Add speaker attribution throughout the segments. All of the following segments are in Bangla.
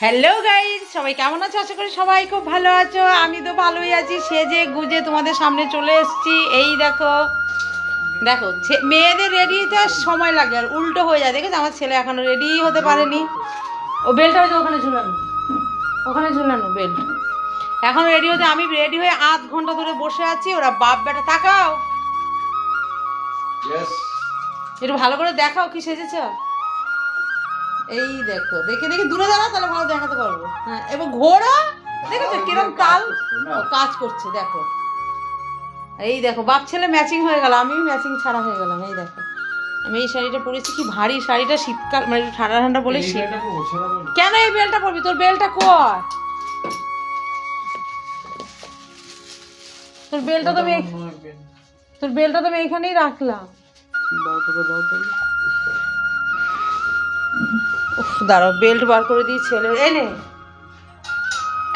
Speaker 1: হ্যালো গাইজ সবাই কেমন আছো? আশা করি সবাই খুব ভালো আছো। আমি তো ভালোই আছি। সেজে গুজে তোমাদের সামনে চলে এসেছি। এই দেখো দেখো মেয়েদের রেডি হতে আর সময় লাগে আর উল্টো হয়ে যায়। দেখেছ? আমার ছেলে এখনও রেডি হতে পারেনি। ও বেলটা হয়তো ওখানে ঝুলানো। ওখানে ঝুলানো বেল্ট এখন রেডি হতে আমি রেডি হয়ে আধ ঘণ্টা ধরে বসে আছি। ওরা বাপ বেটা তাকাও। একটু ভালো করে দেখাও কি সেজেছ। এই দেখো দেখে দেখে দূরে দাঁড়াও তাহলে ভালো দেখাতে পারব। হ্যাঁ এবার ঘোড়া দেখেছ কিরম তাল কাজ করছে দেখো। এই দেখো বাপ ছেলে ম্যাচিং হয়ে গেল আমিও ম্যাচিং ছাড়া হয়ে গেলাম এই দেখো। আমি এই শাড়িটা পরেছি কি ভারী শাড়িটা শীতকাল মানে ঠান্ডা ঠান্ডা বলে শীত কেন এই বেলটা পরবি? তোর বেলটা কর। তোর বেলটা তো তোর বেলটা তো আমি এখানেই রাখলাম। উফ, দাঁড়াও বেল্ট বার করে দিই ছেলে এনে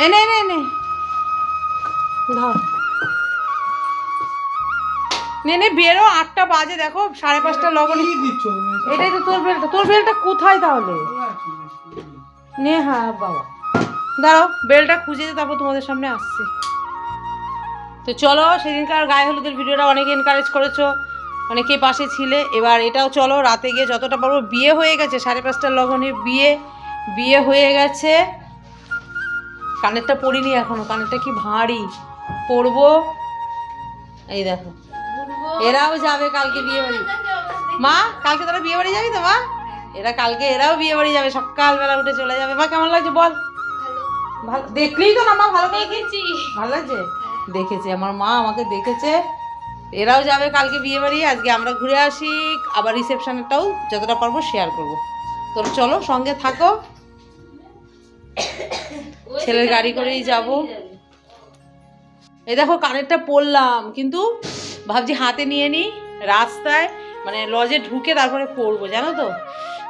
Speaker 1: এনে এনে এনে ধর। নে নে বেরো আটটা বাজে দেখো সাড়ে পাঁচটা লগন এটাই তো তোর বেলটা তোর বেলটা কোথায় তাহলে? নে হ্যাঁ বাবা। দাঁড়াও বেলটা খুঁজে দিয়ে তারপর তোমাদের সামনে আসছে। তো চলো সেদিনকার গায়ে হলুদের ভিডিওটা অনেক এনকারেজ করেছ। অনেকে পাশে ছিলে। এবার এটাও চলো রাতে গিয়ে যতটা পারব বিয়ে হয়ে গেছে সাড়ে পাঁচটার লগনে বিয়ে বিয়ে হয়ে গেছে। কানেরটা পরিনি এখনও কানেরটা কি ভারী। পরবো এই দেখো। এরাও যাবে কালকে বিয়ে বাড়ি। মা কালকে তোরা বিয়ে বাড়ি যাবি তো মা? এরা কালকে এরাও বিয়ে বাড়ি যাবে সকালবেলা উঠে চলে যাবে। মা কেমন লাগছে বল? ভালো দেখলেই তো না মা ভালো দেখেছি। ভালো লাগছে? দেখেছে আমার মা আমাকে দেখেছে। এরাও যাবে কালকে বিয়ে বাড়ি, আজকে আমরা ঘুরে আসি, আবার রিসেপশনেরটাও যতটা পারব শেয়ার করব। তো চলো সঙ্গে থাকো। ছেলের গাড়ি করেই যাব। এই দেখো কানেরটা পরলাম, কিন্তু ভাবছি হাতে নিয়ে নিই, রাস্তায় মানে লজে ঢুকে তারপরে পরবো, জানো তো?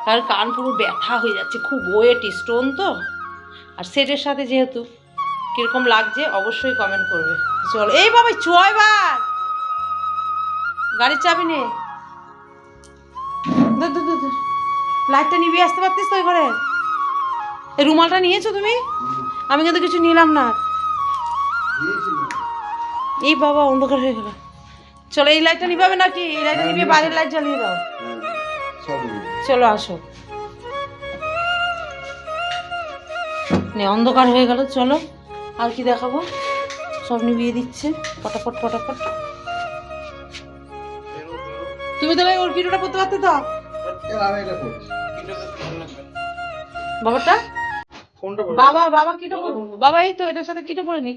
Speaker 1: কারণ কান পুরো ব্যথা হয়ে যাচ্ছে, খুব ওয়েট স্টোন তো। আর সেটের সাথে যেহেতু কীরকম লাগছে, অবশ্যই কমেন্ট করবে। চলো, এই বাবা চ এবার গাড়ির চাবি নে। লাইটটা নিভিয়ে আসতে পারতিস তো ঘরে? এই রুমালটা নিয়েছো তুমি? আমি কিন্তু কিছু নিলাম না। এই বাবা অন্ধকার হয়ে গেল। চলো এই লাইটটা নিভাবে নাকি? এই লাইটটা নিভিয়ে বাইরের লাইট জ্বালিয়ে দাও। চলো আসো। নে অন্ধকার হয়ে গেল চলো। আর কি দেখাবো? সব নিভিয়ে দিচ্ছে। পটাপট পটাপট। তুমি তাহলে ওর ভিডিওটা করতে পারতে তো? বাবাটা? বাবা বাবা কিটা বাবা এই তো এটার সাথে কিটা পরে নি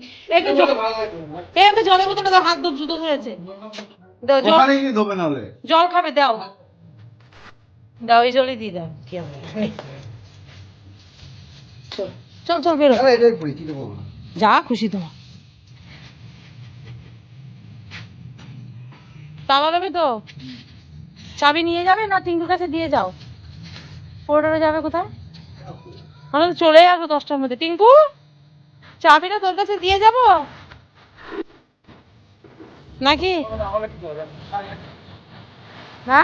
Speaker 1: এই একটা জলের বোতলে হাত হয়েছে দাও জল জল খাবে দাও। দাও এই জলই দিয়ে দাও। কি হবে? চল, চল চল বেরো। যা খুশি তোমার বাবা যাবে তো? চাবি নিয়ে যাবে না টিঙ্কুর কাছে দিয়ে যাও? পুরোটা যাবে কোথায়? আমরা তো চলে আসব দশটার মধ্যে। টিঙ্কু চাবিটা তোর কাছে দিয়ে যাব? নাকি? না?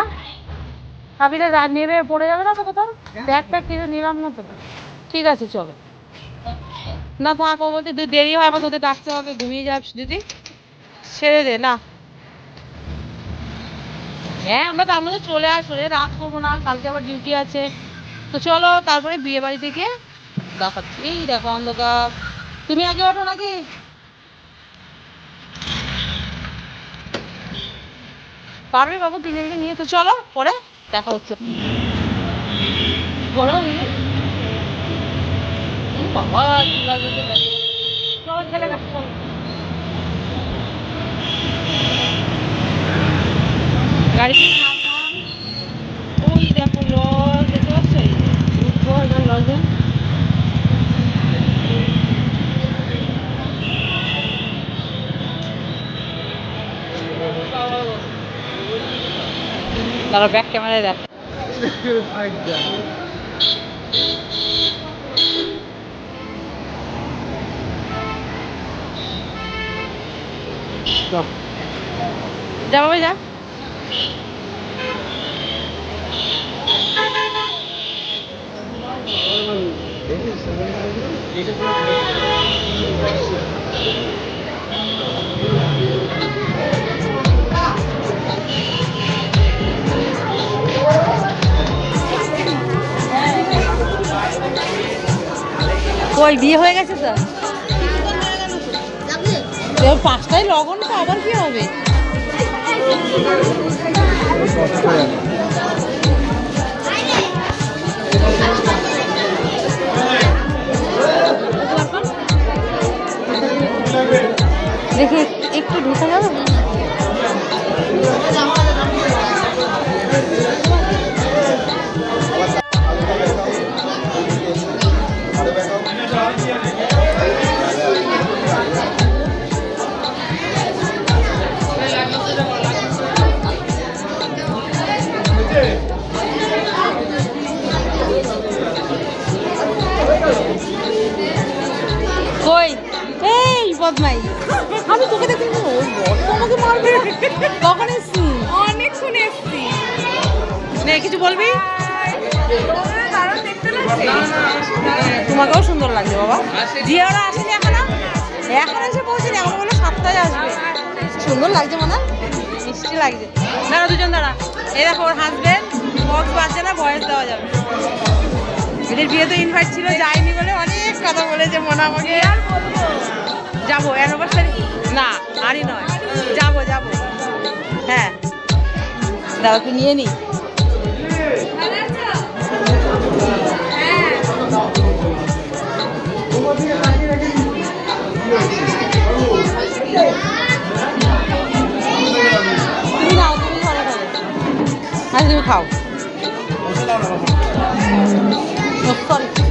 Speaker 1: চাবিটা নেবে পড়ে যাবে না তো কোথাও? ব্যাগ প্যাগ কিছু নিলাম না তো। ঠিক আছে চলো। না ও বলতে দেরি হয় আবার তোদের ডাকতে হবে ঘুমিয়ে যাস দিদি। ছেড়ে দে না। হ্যাঁ আমরা তার মধ্যে চলে আসব রে রাত করব না, কালকে আবার ডিউটি আছে। তো চলো, তারপরে বিয়ে বাড়ি থেকে দেখাচ্ছি। এই দেখো অন্ধকার। তুমি আগে ওঠো নাকি? পারবে বাবু, তিনজনকে নিয়ে? তো চলো, পরে দেখা হচ্ছে। ও বাবা চলো ছেলে কাছে চলো। গাড়ি দেখো লজ দেখতে পাচ্ছ উঠবো এবার লজে দাঁড়া ব্যাক ক্যামেরায় দেখ যা বাবা যা ওই বিয়ে হয়ে গেছে তো? পাঁচটায় লগন তো আবার কি হবে? বদমাই আমি তোকে দেখি ওই বড় তো মারবে কখন এসছি।
Speaker 2: অনেকক্ষণ এসছি।
Speaker 1: নে কিছু বলবি? তোমাকেও সুন্দর লাগছে বাবা। জিয়ারা আসেনি এখনও? এখন এসে পৌঁছেনি এখন বলে সাতটায় আসবে। সুন্দর লাগছে মনে মিষ্টি লাগছে। দাঁড়া দুজন দাঁড়া। এই দেখো ওর হাজবেন্ড বক্স বাজছে না বয়স দেওয়া যাবে। এদের বিয়ে তো ইনভাইট ছিল যায়নি বলে অনেক কথা বলেছে মনে আমাকে যাব অ্যানিভার্সারি না আরই নয়। যাব যাব। হ্যাঁ। দাদা তুই নিয়ে নি। তুমি নাও তুমি ভালো খাবে আচ্ছা তুমি খাও। সরি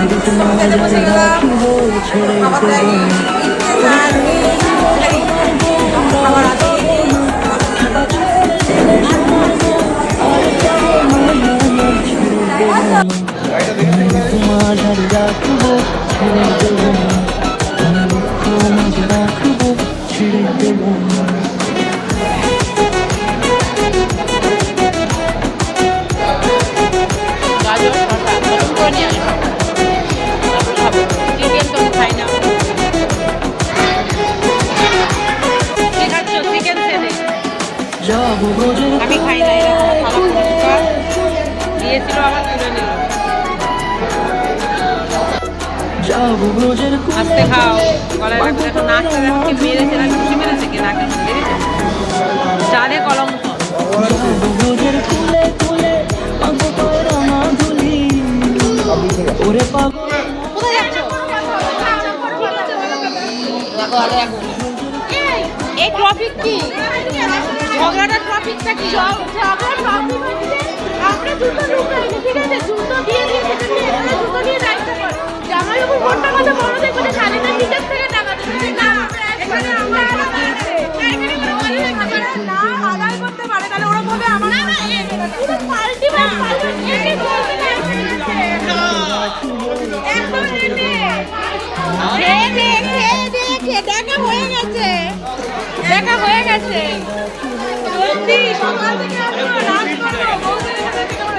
Speaker 3: তোমার রাখব ছেড়ে দেবো তোমার রাখব ছেড়ে দেবো না রোজের
Speaker 1: আস্তে খাও। গলায় রাখতে দেখো নাকটা দেখো কি মেরেছে না ঘুষি মেরেছে কি নাকের মধ্যে দেখেছ চালে কলম
Speaker 3: ওরে পাবো
Speaker 1: কোথায় যাচ্ছ দেখো আরে এখন এই ট্রফিক কি ঝগড়াটার ট্রফিকটা কি
Speaker 2: আমরা জুতো ঢুকাইনি ঠিক আছে? জুতো দিয়ে দিয়ে জুতো দায়িত্ব কর জামাই উপর কোনটা কথা বড় দেখবে যে খালি নিজের থেকে টাকা দেবে না এখানে আমার এখানে কোনো বলে না, আদায় করতে পারে তাহলে ওরা বলবে আমার না পুরো পাল্টি মার পাল্টি এনে চলছে না একদম এনে খেয়ে দে খেয়ে দে খেয়ে দেখা হয়ে গেছে দেখা হয়ে গেছে সত্যি সকাল থেকে আমরা রাত করব এখানে তোমার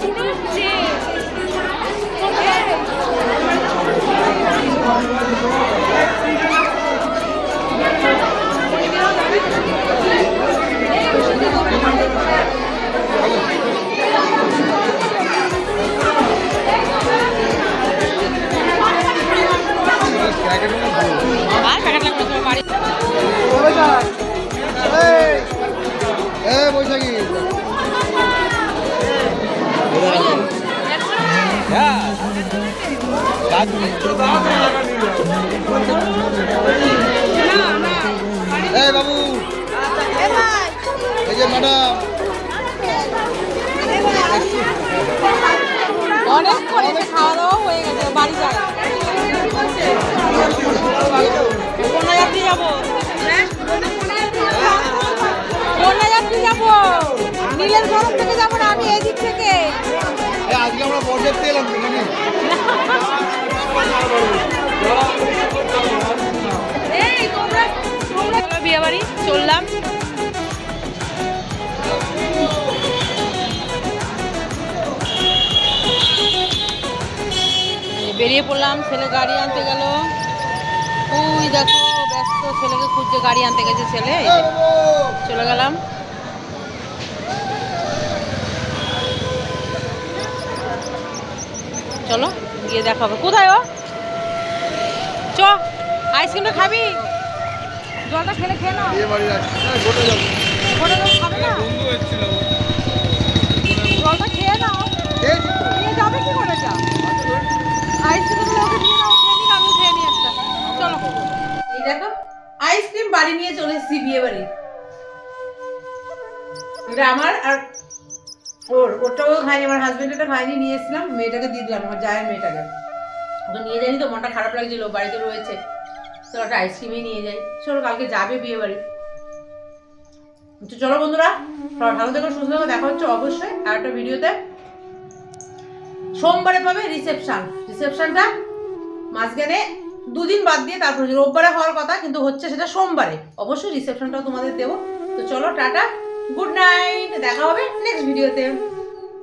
Speaker 4: এই বাবু। এই যে ম্যাডাম।
Speaker 1: অনেক করেছে খাওয়া দাওয়া হয়ে গেছে বাড়ি যায় যাত্রী যাব। যাত্রী যাব। নীলের ঘর থেকে যাব না আমি এদিক থেকে।
Speaker 4: আজকে আমরা বরযাত্রী এলাম
Speaker 1: বিয়ে চললাম। বেরিয়ে পড়লাম, ছেলে গাড়ি আনতে গেল। ওই দেখো, ব্যস্ত ছেলেকে খুঁজছে, গাড়ি আনতে গেছে ছেলে চলে গেলাম। চলো, গিয়ে দেখাবো। কোথায় ও? চ আইসক্রিমটা খাবি? জলটা খেলে খেয়ে নাও।
Speaker 4: বিয়ে বাড়ি যাচ্ছি। হ্যাঁ, ঘটে যাব
Speaker 1: ওটা খাবে না।
Speaker 4: বন্ধু এসেছিল।
Speaker 1: জলটা খেয়ে নাও। নিয়ে যাবে। কি করে যা? আইসক্রিম ওকে দিয়ে নাও খেয়ে নিক খেয়ে চলো। এই দেখো আইসক্রিম বাড়ি নিয়ে চলে এসেছি বিয়ে বাড়ি। এটা আমার আর ওর ওটাও খাইনি আমার খাইনি নিয়ে এসেছিলাম মেয়েটাকে দিয়ে দিলাম আমার জায়ের মেয়েটাকে। ওকে নিয়ে যাইনি তো মনটা খারাপ লাগছিল বাড়িতে রয়েছে। চলো একটা আইসক্রিমই নিয়ে যাই। চলো, কালকে যাবে বিয়ে বাড়ি তো চলো বন্ধুরা ভালো থেকো, সুস্থ থেকো, দেখা হচ্ছে অবশ্যই আর একটা ভিডিওতে। সোমবারে পাবে রিসেপশন রিসেপশনটা মাঝখানে দুদিন বাদ দিয়ে তারপর রোববারে হওয়ার কথা, কিন্তু হচ্ছে সেটা সোমবারে। অবশ্যই রিসেপশনটাও তোমাদের দেবো। তো চলো, টাটা গুড নাইট দেখা হবে নেক্সট ভিডিওতে